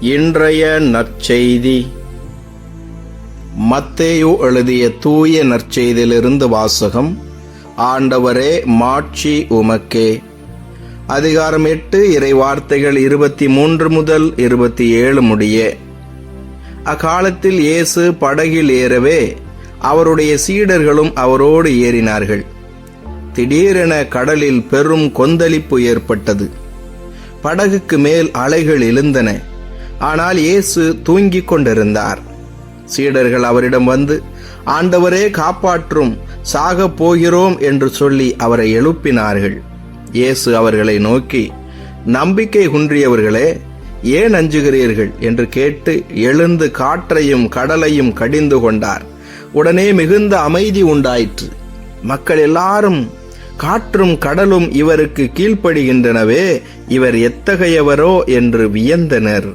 இன்றைய நற்செய்தி. மத்தேயு எழுதிய தூய நற்செய்தியிலிருந்து வாசகம் ஆண்டவரே மாட்சி உமக்கே. அதிகாரம் எட்டு இறை வார்த்தைகள் இருபத்தி மூன்று முதல் இருபத்தி ஏழு முடிய. அக்காலத்தில் இயேசு படகில் ஏறவே அவருடைய சீடர்களும் அவரோடு ஏறினார்கள். திடீரென கடலில் பெரும் கொந்தளிப்பு ஏற்பட்டது. படகுக்கு மேல் அலைகள் எழுந்தன. ஆனால் இயேசு தூங்கிக் கொண்டிருந்தார். சீடர்கள் அவரிடம் வந்து ஆண்டவரே காப்பாற்றும் சாகப் போகிறோம் என்று சொல்லி அவரை எழுப்பினார்கள். இயேசு அவர்களை நோக்கி நம்பிக்கை குன்றியவர்களே ஏன் அஞ்சுகிறீர்கள்? என்று கேட்டு எழுந்து காற்றையும் கடலையும் கடிந்து கொண்டார். உடனே மிகுந்த அமைதி உண்டாயிற்று. மக்கள் எல்லாரும் காற்றும் கடலும் இவருக்கு கீழ்ப்படுகின்றனவே இவர் எத்தகையவரோ? என்று வியந்தனர்.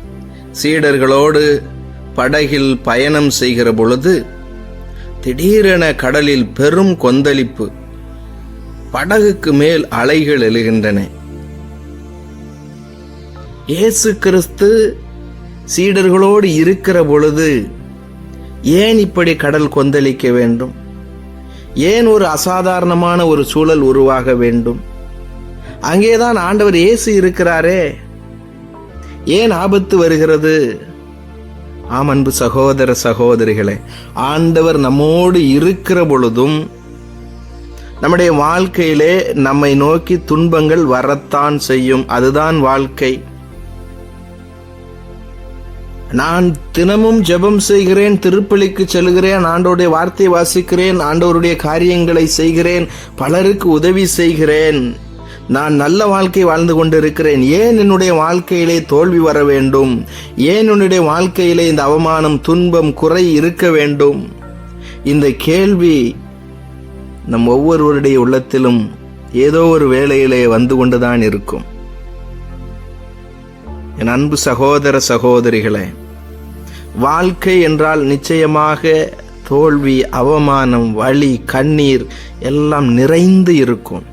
சீடர்களோடு படகில் பயணம் செய்கிற பொழுது திடீரென கடலில் பெரும் கொந்தளிப்பு. படகுக்கு மேல் அலைகள் எழுகின்றன. இயேசு கிறிஸ்து சீடர்களோடு இருக்கிற பொழுது ஏன் இப்படி கடல் கொந்தளிக்க வேண்டும்? ஏன் ஒரு அசாதாரணமான ஒரு சூழல் உருவாக வேண்டும்? அங்கேதான் ஆண்டவர் இயேசு இருக்கிறாரே. ஏன் ஆபத்து வருகிறது? ஆம் அன்பு சகோதர சகோதரிகளே ஆண்டவர் நம்மோடு இருக்கிற பொழுதும் நம்முடைய வாழ்க்கையிலே நம்மை நோக்கி துன்பங்கள் வரத்தான் செய்யும். அதுதான் வாழ்க்கை. நான் தினமும் ஜெபம் செய்கிறேன் திருப்பலிக்கு செல்கிறேன் ஆண்டோடைய வார்த்தை வாசிக்கிறேன் ஆண்டோருடைய காரியங்களை செய்கிறேன் பலருக்கு உதவி செய்கிறேன். நான் நல்ல வாழ்க்கை வாழ்ந்து கொண்டிருக்கிறேன். ஏன் என்னுடைய வாழ்க்கையிலே தோல்வி வர வேண்டும்? ஏன் என்னுடைய வாழ்க்கையிலே இந்த அவமானம் துன்பம் குறை இருக்க வேண்டும்? இந்த கேள்வி நம் ஒவ்வொருவருடைய உள்ளத்திலும் ஏதோ ஒரு வேளையிலே வந்து கொண்டுதான் இருக்கும். என் அன்பு சகோதர சகோதரிகளே வாழ்க்கை என்றால் நிச்சயமாக தோல்வி அவமானம் வலி கண்ணீர் எல்லாம் நிறைந்து இருக்கும்.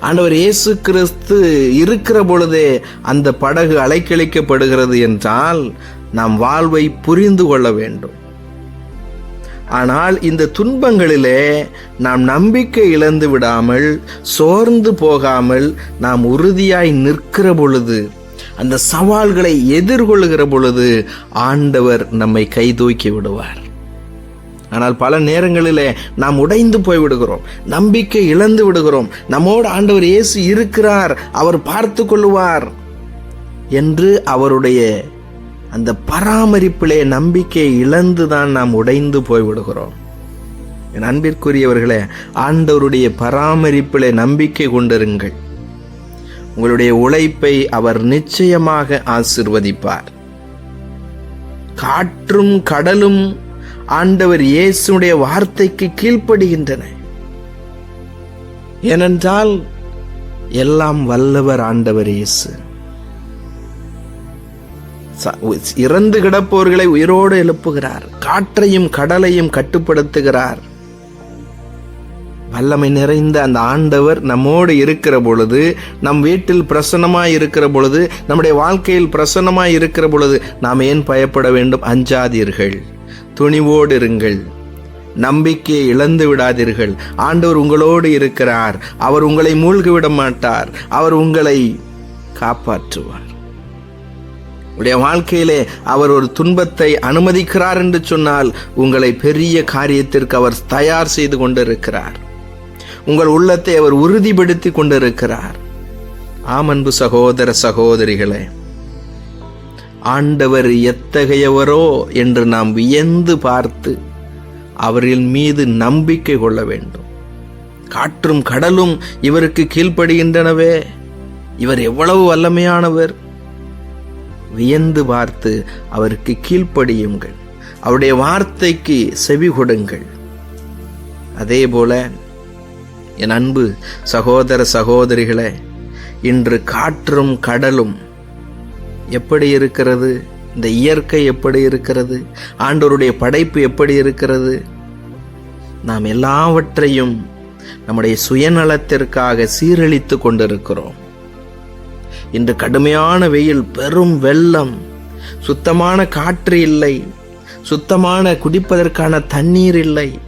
ஆண்டவர் இயேசு கிறிஸ்து இருக்கிற பொழுதே அந்த படகு அலைக்கழிக்கப்படுகிறது என்றால் நாம் வாழ்வை புரிந்து கொள்ள வேண்டும். ஆனால் இந்த துன்பங்களிலே நாம் நம்பிக்கை இழந்து விடாமல் சோர்ந்து போகாமல் நாம் உறுதியாய் நிற்கிற பொழுது அந்த சவால்களை எதிர்கொள்கிற பொழுது ஆண்டவர் நம்மை கைதூக்கி விடுவார். ஆனால் பல நேரங்களிலே நாம் உடைந்து போய் விடுகிறோம் நம்பிக்கை இழந்து விடுகிறோம். நம்மோடு ஆண்டவர் இயேசு இருக்கிறார். அவர் பார்த்து கொள்ளுவார் என்று அவருடைய அந்த பராமரிப்பிலே நம்பிக்கை இழந்துதான் நாம் உடைந்து போய் விடுகிறோம் என் அன்பிற்குரியவர்களே ஆண்டவருடைய பராமரிப்பிலே நம்பிக்கை கொண்டிருங்கள். உங்களுடைய உழைப்பை அவர் நிச்சயமாக ஆசிர்வதிப்பார். காற்றும் கடலும் ஆண்டவர் இயேசுடைய வார்த்தைக்கு கீழ்ப்படுகின்றன. ஏனென்றால் எல்லாம் வல்லவர் ஆண்டவர் இயேசு. இறந்து கிடப்பவர்களை உயிரோடு எழுப்புகிறார். காற்றையும் கடலையும் கட்டுப்படுத்துகிறார். வல்லமை நிறைந்த அந்த ஆண்டவர் நம்மோடு இருக்கிற பொழுது நம் வீட்டில் பிரசன்னமாய் இருக்கிற பொழுது நம்முடைய வாழ்க்கையில் பிரசன்னமாய் இருக்கிற பொழுது நாம் ஏன் பயப்பட வேண்டும்? அஞ்சாதீர்கள். துணிவோடு இருங்கள். நம்பிக்கையை இழந்து விடாதீர்கள். ஆண்டவர் உங்களோடு இருக்கிறார். அவர் உங்களை மூழ்கி விட மாட்டார். அவர் உங்களை காப்பாற்றுவார். உடைய வாழ்க்கையிலே அவர் ஒரு துன்பத்தை அனுமதிக்கிறார் என்று சொன்னால் உங்களை பெரிய காரியத்திற்கு அவர் தயார் செய்து கொண்டிருக்கிறார். உங்கள் உள்ளத்தை அவர் உறுதிப்படுத்தி கொண்டிருக்கிறார். ஆமன்பு சகோதர சகோதரிகளே ஆண்டவர் எத்தகையவரோ என்று நாம் வியந்து பார்த்து அவரின் மீது நம்பிக்கை கொள்ள வேண்டும். காற்றும் கடலும் இவருக்கு கீழ்ப்படுகின்றனவே. இவர் எவ்வளவு வல்லமையானவர். வியந்து பார்த்து அவருக்கு கீழ்ப்படியுங்கள். அவருடைய வார்த்தைக்கு செவி கொடுங்கள். அதே போல என் அன்பு சகோதர சகோதரிகளே இன்று காற்றும் கடலும் எப்படி இருக்கிறது? இந்த இயற்கை எப்படி இருக்கிறது? ஆண்டவருடைய படைப்பு எப்படி இருக்கிறது? நாம் எல்லாவற்றையும் நம்முடைய சுயநலத்திற்காக சீரழித்து கொண்டிருக்கிறோம். இன்று கடுமையான வெயில் பெரும் வெள்ளம் சுத்தமான காற்று இல்லை சுத்தமான குடிப்பதற்கான தண்ணீர் இல்லை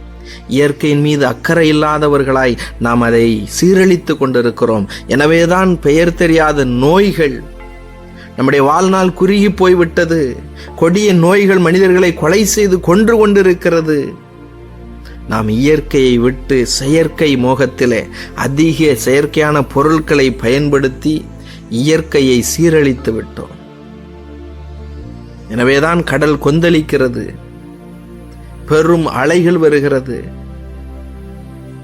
இயற்கையின் மீது அக்கறை இல்லாதவர்களாய் நாம் அதை சீரழித்து கொண்டிருக்கிறோம். எனவேதான் பெயர் தெரியாத நோய்கள் நம்முடைய வாழ்நாள் குறுகி போய்விட்டது. கொடிய நோய்கள் மனிதர்களை கொலை செய்து கொன்று கொண்டிருக்கிறது. நாம் இயற்கையை விட்டு செயற்கை மோகத்திலே அதிக செயற்கையான பொருட்களை பயன்படுத்தி இயற்கையை சீரழித்து விட்டோம். எனவேதான் கடல் கொந்தளிக்கிறது. பெரும் அலைகள் வருகிறது.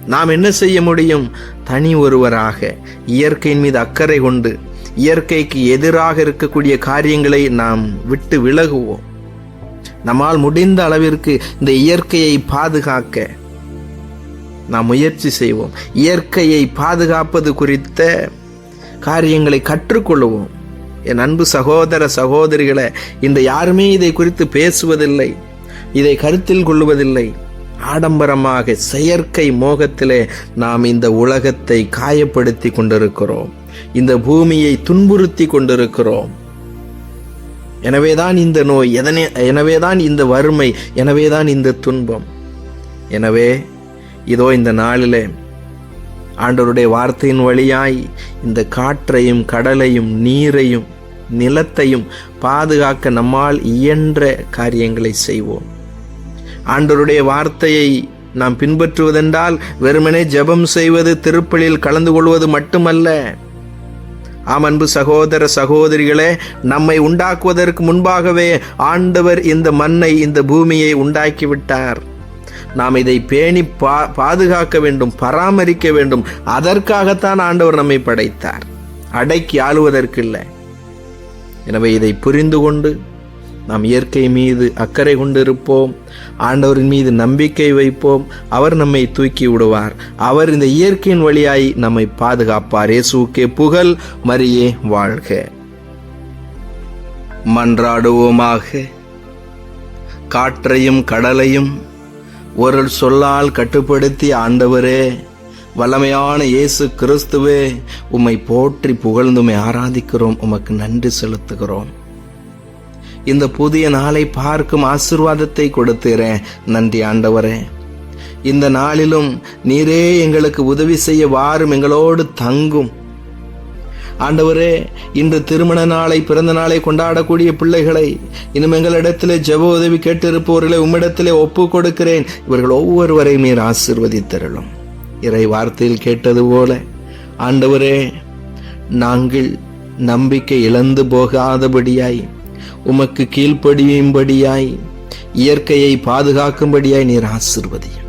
நாம் என்ன செய்ய முடியும்? தனி ஒருவராக இயற்கையின் மீது அக்கறை கொண்டு இயற்கைக்கு எதிராக இருக்கக்கூடிய காரியங்களை நாம் விட்டு விலகுவோம். நம்மால் முடிந்த அளவிற்கு இந்த இயற்கையை பாதுகாக்க நாம் முயற்சி செய்வோம். இயற்கையை பாதுகாப்பது குறித்த காரியங்களை கற்றுக்கொள்வோம். என் அன்பு சகோதர சகோதரிகளை இந்த யாருமே இதை குறித்து பேசுவதில்லை இதை கருத்தில் கொள்வதில்லை. ஆடம்பரமாக செயற்கை மோகத்திலே நாம் இந்த உலகத்தை காயப்படுத்தி கொண்டிருக்கிறோம். இந்த பூமியை துன்புறுத்தி கொண்டிருக்கிறோம். எனவேதான் இந்த நோய் எதனே எனவேதான் இந்த வறுமை எனவேதான் இந்த துன்பம். எனவே இதோ இந்த நாளிலே ஆண்டவருடைய வார்த்தையின் வழியாய் இந்த காற்றையும் கடலையும் நீரையும் நிலத்தையும் பாதுகாக்க நம்மால் இயன்ற காரியங்களை செய்வோம். ஆண்டவருடைய வார்த்தையை நாம் பின்பற்றுவதென்றால் வெறுமனே ஜெபம் செய்வது திருப்பலில் கலந்து கொள்வது மட்டுமல்ல. ஆம் அன்பு சகோதர சகோதரிகளே நம்மை உண்டாக்குவதற்கு முன்பாகவே ஆண்டவர் இந்த மண்ணை இந்த பூமியை உண்டாக்கிவிட்டார். நாம் இதை பேணி பா பாதுகாக்க வேண்டும் பராமரிக்க வேண்டும். அதற்காகத்தான் ஆண்டவர் நம்மை படைத்தார். அடைக்கி ஆளுவதற்கில்லை. எனவே இதை புரிந்து கொண்டு நாம் இயற்கை மீது அக்கறை கொண்டிருப்போம். ஆண்டவரின் மீது நம்பிக்கை வைப்போம். அவர் நம்மை தூக்கி விடுவார். அவர் இந்த இயற்கையின் வழியாய் நம்மை பாதுகாப்பார். இயேசுக்கே புகழ் மரியே வாழ்க. மன்றாடுவோமாக. காற்றையும் கடலையும் ஒரு சொல்லால் கட்டுப்படுத்தி ஆண்டவரே. வல்லமையான இயேசு கிறிஸ்துவே உம்மை போற்றி புகழ்ந்துமை ஆராதிக்கிறோம். உமக்கு நன்றி செலுத்துகிறோம். இந்த புதிய நாளை பார்க்கும் ஆசிர்வாதத்தை கொடுத்துறேன் நன்றி ஆண்டவரே. இந்த நாளிலும் நீரே எங்களுக்கு உதவி செய்ய வாரும் எங்களோடு தங்கும். ஆண்டவரே இன்று திருமண நாளை பிறந்த நாளை கொண்டாடக்கூடிய பிள்ளைகளை இன்னும் எங்களிடத்திலே ஜெப உதவி கேட்டிருப்பவர்களை உம்மிடத்திலே ஒப்பு கொடுக்கிறேன். இவர்கள் ஒவ்வொருவரையும் நீர் ஆசிர்வதித்தருளும். இறை வார்த்தையில் கேட்டது போல ஆண்டவரே நாங்கள் நம்பிக்கை இழந்து போகாதபடியாய் உமக்கு கீழ்ப்படியும்படியாய் இயற்கையை பாதுகாக்கும்படியாய் நீர் ஆசிர்வதியும்.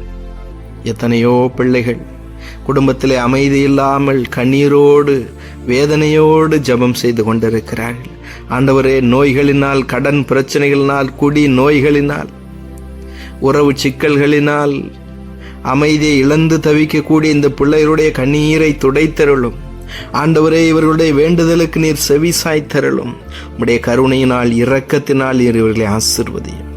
எத்தனையோ பிள்ளைகள் குடும்பத்திலே அமைதி இல்லாமல் கண்ணீரோடு வேதனையோடு ஜெபம் செய்து கொண்டிருக்கிறார்கள். ஆண்டவரே நோய்களினால் கடன் பிரச்சனைகளினால் குடி நோய்களினால் உறவு சிக்கல்களினால் அமைதியை இழந்து தவிக்கக்கூடிய இந்த பிள்ளைகளுடைய கண்ணீரை துடைத்தருளும். ஆண்டவரே இவர்களுடைய வேண்டுதலுக்கு நீர் செவி சாய்த்தருளும் உடைய கருணையினால் இரக்கத்தினால் நீர் இவர்களை ஆசிர்வதியும்.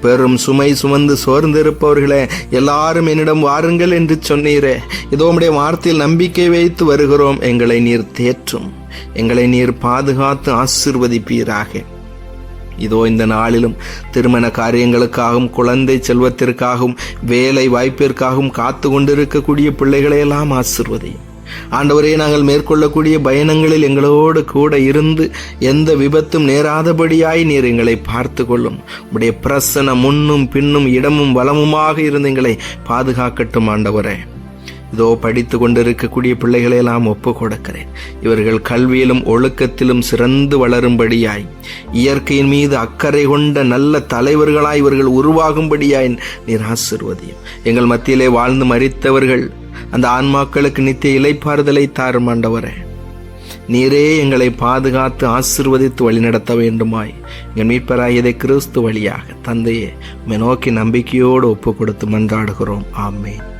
பெரும் சுமை சுமந்து சோர்ந்திருப்பவர்களே எல்லாரும் என்னிடம் வாருங்கள் என்று சொன்னீரே. இதோ உடைய வார்த்தையில் நம்பிக்கை வைத்து வருகிறோம். எங்களை நீர் தேற்றும். எங்களை நீர் பாதுகாத்து ஆசிர்வதிப்பீராக. இதோ இந்த நாளிலும் திருமண காரியங்களுக்காகவும் குழந்தை செல்வத்திற்காகவும் வேலை வாய்ப்பிற்காகவும் காத்து கொண்டிருக்கக்கூடிய பிள்ளைகளையெல்லாம் ஆசிர்வதியும். ஆண்டவரே நாங்கள் மேற்கொள்ளக்கூடிய பயணங்களில் எங்களோடு கூட இருந்து எந்த விபத்தும் நேராதபடியாய் நீர் எங்களை பார்த்து கொள்ளும் உடைய பிரசன முன்னும் பின்னும் இடமும் வளமுமாக இருந்து எங்களை பாதுகாக்கட்டும் ஆண்டவரே. இதோ படித்து கொண்டிருக்கக்கூடிய பிள்ளைகளை எல்லாம் ஒப்பு கொடுக்கிறேன் இவர்கள் கல்வியிலும் ஒழுக்கத்திலும் சிறந்து வளரும்படியாய் இயற்கையின் மீது அக்கறை கொண்ட நல்ல தலைவர்களாய் இவர்கள் உருவாகும்படியாய் நீர் ஆசிர்வதியும். எங்கள் மத்தியிலே வாழ்ந்து மறித்தவர்கள் அந்த ஆன்மாக்களுக்கு நித்திய இலைப்பாறுதலை தாரும் ஆண்டவரே. நீரே எங்களை பாதுகாத்து ஆசிர்வதித்து வழிநடத்த வேண்டுமாய். எங்கள் மீட்பராயதை கிறிஸ்து வழியாக தந்தையே நோக்கி நம்பிக்கையோடு ஒப்பு கொடுத்து மன்றாடுகிறோம். ஆமேன்.